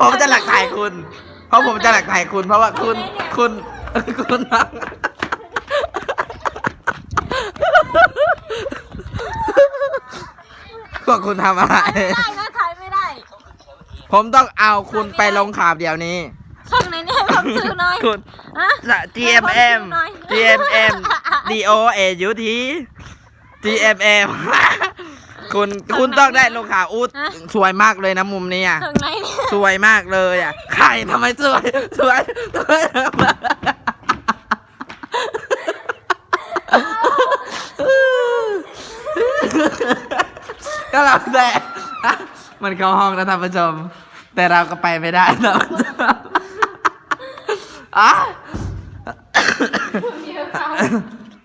ผมจะหลักถ่ายคุณ เพราะผมจะหลักถ่ายคุณ เพราะว่าคุณคุณคุณพวกคุณทำอะไรไม่ได้นะถ่ายไม่ได้ผมต้องเอาคุณไปลงข่าวเดี๋ยวนี้ช่องไหนเนี่ยผมซื้อหน่อยคุณฮะ GMM หน่อย GMM D O A U T GMM คุณคุณต้องได้ลงข่าวอุดสวยมากเลยนะมุมนี้อะช่องไหนเนี่ยสวยมากเลยอะใครทำไมสวยสวยสวยก็เราแต่มันเข้าห้องนะท่านผู้ชม แต่เราก็ไปไม่ได้นะท่านผู้ชมอะ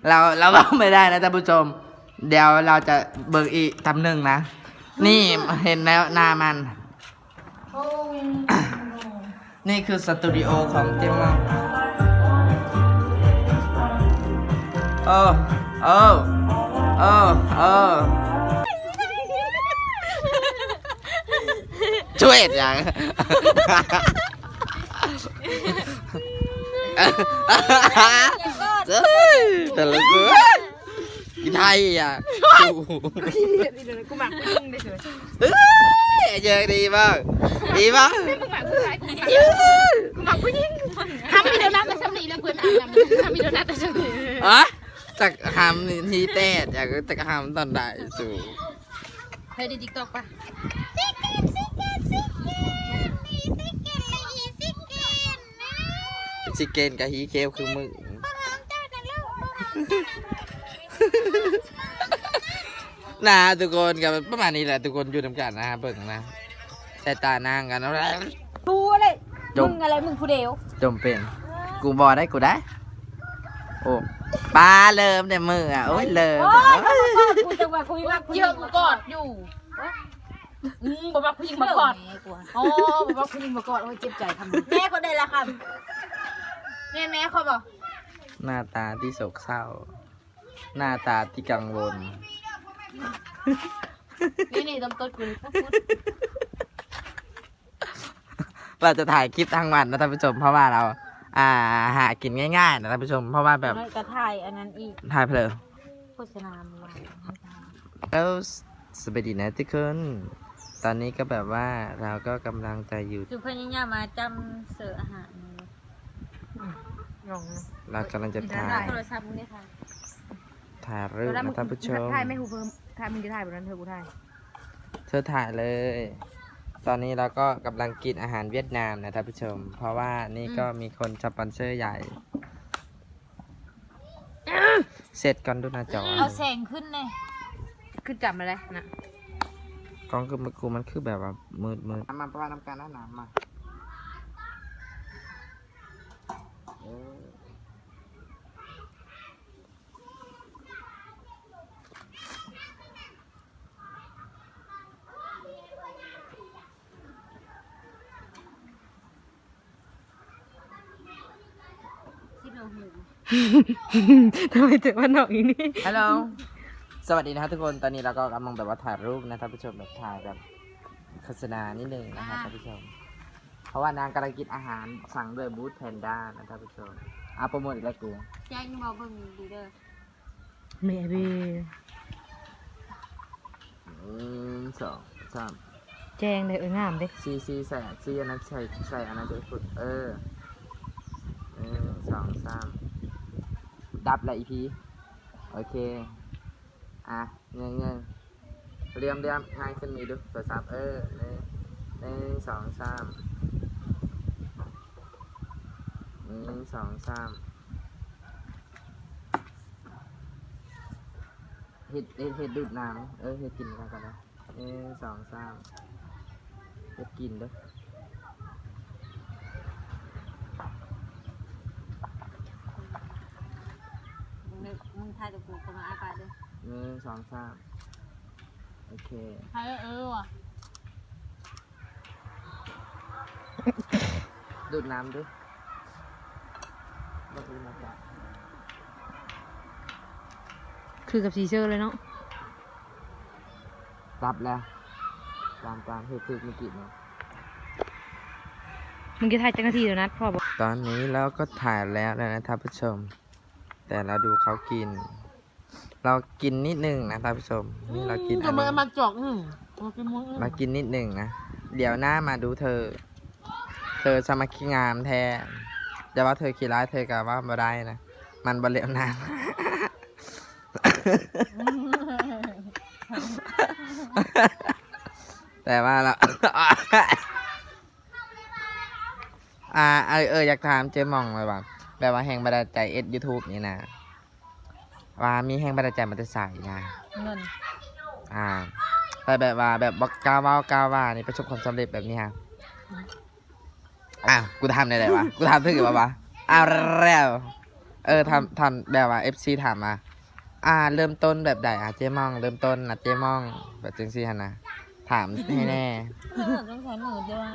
เราเราก็ไม่ได้นะท่านผู้ชม เดี๋ยวเราจะเบิกอีกทำหนึ่งนะ นี่เห็นแล้วหน้ามันนี่คือสตูดิโอของเจมส์โอ้โอ้โอ้โอ้ช่วยอย่างเจ้ยแต่ละกู กินไทยอะกูหมักกูยิงได้เฉยเอ้ยเจอดีบ้างดีบ้างกูหมักกูใช้กูหมักกูยิงทำมีโดนัทแต่สำลีแล้วเพื่อนอ่านทำมีโดนัทแต่สำลีอะจากหำทีเต้อยากจากหำตอนใดสู่เคยดีติ๊กต็อกปะชิเกนกับฮีเคฟคือมึง นะทุกคนกับประมาณนี้แหละทุกคนอยู่ทำกันนะฮะเบิ่งนะใส่ตานางกันแล้วดูอะไรจมึมงอะไรมึงผู้เดียวจมเป็น กูบอได้กูได้ โอ้ปลาเริ่มเนี่ยมืออะโอ้ยเริ่มโอ้ยกูจะว่าคุยมากเยอะกูกอดอยู่อืมบอกว่าผู้หญิงมากอดอ๋อบอกว่าผู้หญิงมากอดโอ้ยเจ็บใจทำแม่ก็ได้ละค่ะแม่แม่เขาบอกหน้าตาที่โศกเศร้า หน้าตาที่กังวล นี่นี่ตำต้นกูเราจะถ่ายคลิปทั้งวันนะท่านผู้ชมเพราะว่าเรา อ่าหากินง่ายๆนะท่านผู้ชม เพราะว่าแบบกระถ่ายอันนั้นอีกถ่ายเพลินโฆษณาเมื่อวานแล้วสวัสดีนะทุกคนตอนนี้ก็แบบว่าเราก็กำลังจะอยู่สุพญญามาจำเสืออาหารงงเรากำลังจะถ่ายโทรศัพท์มึงได้ค่ะ ถ่ายรูปนะท่านผู้ชมถ่ายไม่หูเพิ่มถ่ายมึงจะถ่ายแบบนั้นเธอกูถ่ายเธอถ่ายเลย ตอนนี้เราก็กำลังกินอาหารเวียดนามนะท่านผู้ชม เพราะว่านี่ก็มีคนสปอนเซอร์ใหญ่ เสร็จก่อนดูหน้าจอเอาแสงขึ้นเลยคือจับมาเลยนะกล้องคือมันกูมันคือแบบว่ามืดมืดมาประมาณน้ำการน้ำน้ำมา ที่เราหูทำไมถึงว่าหนอกอย่างนี้ฮัลโหล สวัสดีนะครับทุกคน ตอนนี้เราก็กำลังแบบว่าถ่ายรูปนะท่านผู้ชมแบบถ่ายแบบโฆษณานิดนึงนะครับท่านผู้ชม เพราะว่านางกำลังกินอาหารสั่งด้วยบูธแพนด้านะท่านผู้ชมอาโปรโมทอีกแล้วกูแจ้งบอกเบิ่งดีเด้อแม่บีหนึ่งสองสามแจงเลยเอองามเด้ซีซีใส่ซีอันนั้นใส่ใส่อันนั้นด้วยฟุดเออ หนึ่งสองสามดับละอีพีโอเค อะเงยเงยเรียมเรียมง่ายขึ้นมีดูโทรศัพท์เออหนึ่งหนึ่งสองสามหนึ่งสองสามเห็ดเห็ดเห็ดดูดน้ำเออเห็ดกินกันกันนะหนึ่งสองสามเห็ดกินเด้อ มึงนึกมึง ถ่ายตัวกูก็มาอาปาเด้อหนึ่งสองสามโอเค ถ่ายเออว่ะดูดน้ำด้วยมาดูมาจับคือกับซีเซอร์เลยเนาะรับแล้วตามตามเพื่อคือเมื่อกี้เนาะมึงจะถ่ายจังนาทีเดี๋ยวนัดพ่อบอกตอนนี้เราก็ถ่ายแล้วนะท่านผู้ชม แต่เราดูเขากิน เรากินนิดนึงนะท่านผู้ชมนี่เรากินอัก็นมันนี้มาจอกอืมมากินมึงเรากินนิดนึงนะเดี๋ยวหน้ามาดูเธอ เธอสมัครงามแท้จะว่าเธอขี้ร้ายเธอก็ว่าบ่ได้นะมันบ่เหลวน้ำ แต่ว่าเรา อ่าเออเอออยากถามเจ๊หมองเลยว่า แบบว่าแห่งบันดาลใจเอ็ดยูทูบนี่นะ ว่ามีแห่งบันดาลใจมันจะใส่นะเงินอ่าแต่แบบว่าแบบบอกกล้าวว่ากล้าวว่านี่ประสบความสำเร็จแบบนี้ฮะอ้าวกูทำได้ไรวะกูทำถึงกี่วะวะอ้าวแล้วเออทำทำแบบว่าเอฟซีถามมาอ่า เริ่มต้นแบบใดอะเจ๊มองเริ่มต้นนะเจ๊มอง แบบจังซี่ฮะนะถามให้แน่ต้องใช้มือด้วย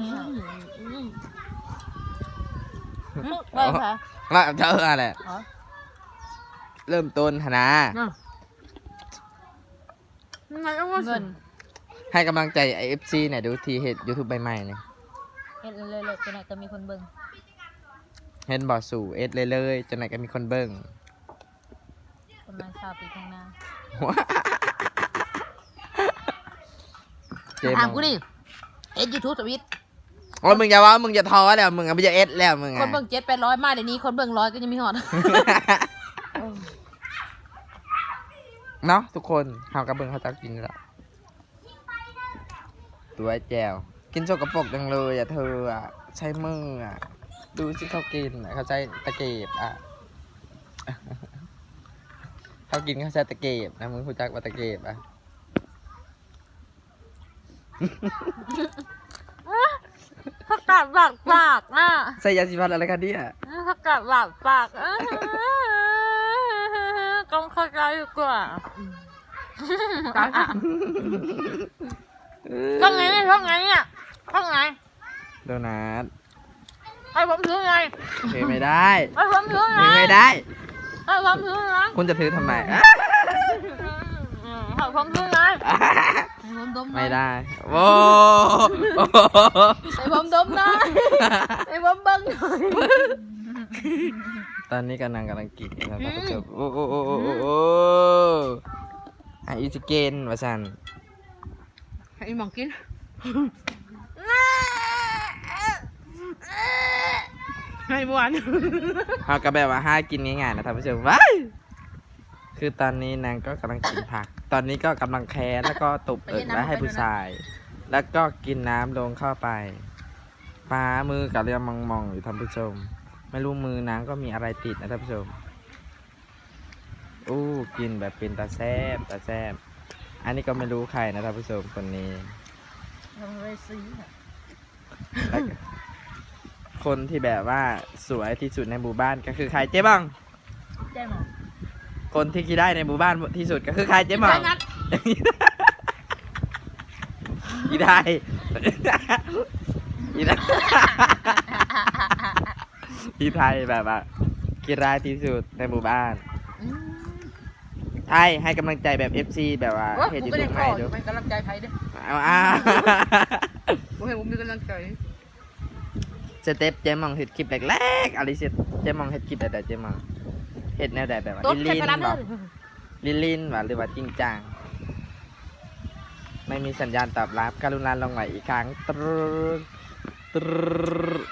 ได้ค่ะว่าเจ้าอะไรอ๋อเริ่มต้นหะนะไงก็ว่าเงินให้กำลังใจไอเอฟซีเนี่ยดูทีเห็ดยูทูบใหม่ๆเนี่ยเห็นเลยเลยตัวไหนก็มีคนเบิ่งเห็นบอสู่เอสเลยเลยๆจนไหนก็มีคนเบิ้งประมาณสามปีข้างหน้าเจ๊ถามองกูดิเอ็ดยูทูบสวิต โอ้ยมึงอย่าว่ามึงอย่าท้อแล้วมึงอะไม่จะเอสแล้วมึงคนอะ เบิ่งเจ็ดแปดร้อยมาเดี๋ยวนี้คนเบิ่งร้อยก็ยังไม่หอด เนาะทุกคนเฮากับเบิ้งเขาจะกินแล้วตัวแจวกินโชกระปรกจังเลยอะเธออะใช้มืออะดูสิเขากินอะเขาใช้ตะเกียบอะ เขากินเขาใช้ตะเกียบนะมึงรู้จักว่าตะเกียบอะ ผักกาดบากปากอะใส่ยาสีฟันอะไรกันเนี่ยผักกาดบากปากอะต้องเข้าใจดีกว่าต้องไงเนี่ยต้องไงเนี่ยต้องไงโดนัทให้ผมถือไงถือไม่ได้ให้ผมถือไงถือไม่ได้ให้ผมถือไงคุณจะถือทำไมอะให้ผมถือไง ให้ผมดมหน่ไม่อยได้โว้ให้ผมดมหน่อยให้ผมเบิ่งหน่อยตอนนี้กำลังกำลังกินนะครับท่านผู้ชมโอ้โอ้โอ้โอ้โอ้โอ้ไออิสเกนวาซันให้หมองกินให้หวานเขาก็แบบว่าห้ากินง่ายๆนะท่านผู้ชมว้ายคือตอนนี้นางก็กำลังกินผัก ตอนนี้ก็กำลังแค้นแล้วก็ตบเอิกไว้ให้ผู้ชาย แล้วก็กินน้ำลงเข้าไปฟ้ามือกับเรียมมองๆอยู่ท่านผู้ชม ไม่รู้มือนางก็มีอะไรติดนะท่านผู้ชมอู้กินแบบเป็นตาแซบตาแซบอันนี้ก็ไม่รู้ใครนะท่านผู้ชมคนนี้ทำอะไรสิแล้วก็คนที่แบบว่าสวยที่สุดในหมู่บ้านก็คือใครเจ๊บ้องใจหมอ คนที่คิดได้ในหมู่บ้านที่สุดก็คือใครเจ๊บ้องนัดอีได้อีได้อีไทยแบบว่าคิดร้ายที่สุดในหมู่บ้านไทยให้กำลังใจแบบ FC แบบว่าโอ้ยเห็นผมยูก็ทูได้บขใหม่ออดูยู่เป็นกำลังใจใครเด้อเอาอ่าผมให้ผมมีกำลังใจสเต็ปเจมองเห็ดคลิปแรกๆอะไรเสร็จเจมองเห็ดคลิปแบบใดเจมอง เห็ดแนวใดแบบว่าต้นลิใช้นพลังๆเลบยอกลินลินๆว่าหรือว่าจริงจังไม่มีสัญญาณตอบรับการุณาลงไหวอีกครั้งตรึดตรึด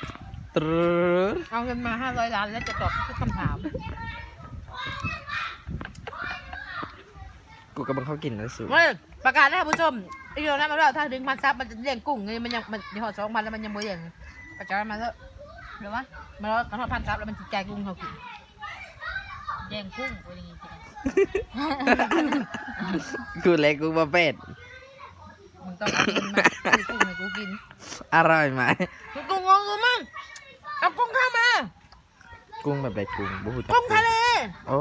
ตรึดเอาเงินมาห้าร้อยล้านแล้วจะตอบทุกคำถาม กูกำลังเข้ากินแล้วสูเว้ยประกาศนะผู้ชมอีกเดี๋ยวนะมาแล้วถ้าดึงพันซับมันจะเลี้ยงกุ้งไงมันยังมันยังหอดสองพันแล้วมันยังไม่เลี้ยงประกาศมาแล้วเดี๋ยววะมาแล้วกันหอดพันซับแล้วมันจิตใจกุ้งเขากิน แย่งกุ้งอะไรอย่างเงี้ยกูเล็กกูบะเป็ดมึงต้องเอาเงินมาซื้อกุ้งให้กูกินอร่อยไหมกุ้งงงกูมั่งเอากุ้งเข้ามากุ้งแบบใดกุ้งบูฮูจักุ้งทะเลโอ้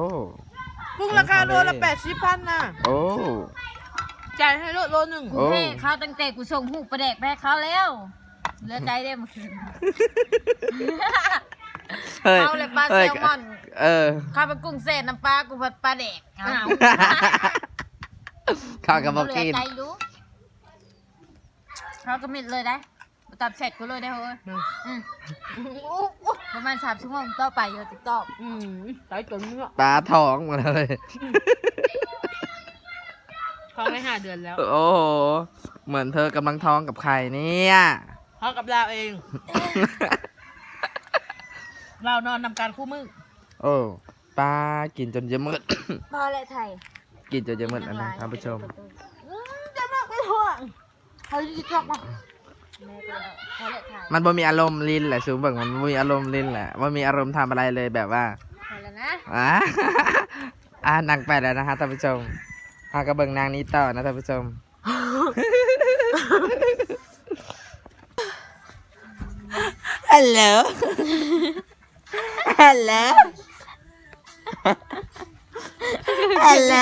กุ้งราคาโลละแปดสิบพันนะโอ้จ่ายให้โลโลหนึ่งโอ้กูให้เขาตั้งแต่กูส่งหูประเด็กไปให้เขาแล้วเหลือใจได้เมื่อคืนเฮ้ยเขาเลยปลาแซฮ้ยลมอน เออเขาเป็นกุ้งเศษน้ำปลากูผัดปลาเด็กเอาข้าวกับบอกเหลืกิอนใจรู้เขาก็มิดเลยได้บ่ตับเสร็จกูเลยได้เฮ้ยอืมอืมประมาณสามชั่วโมงต่อไปอยู่ติ๊กต็อกอืมตายจนเนาะปลาท้องหมาเลย ท้องได้ห้าเดือนแล้วโอ้โห เหมือนเธอกำลังท้องกับใครเนี่ย ท้องกับเราเอง เรานอนนำการคู่มือ โอ้ปลากินจนเยอะมืด พอและไทยกินจนเยอะมืดแล้วนะท่านผู้ชมจะมากไปทั่วเขาจะกลับมาแม่ก็แล้วพอและไทยมันบ่มีอารมณ์ลิ้นแหละซูเบิ่งมันบ่มีอารมณ์ลิ้นแหละว่ามีอารมณ์ทำอะไรเลยแบบว่าพอแล้วนะอ่าอ่านางไปแล้วนะฮะท่านผู้ชมหากระเบิ่งนางนี้ต่อนะท่านผู้ชมฮัลโหลฮัลโหล ฮัลโหล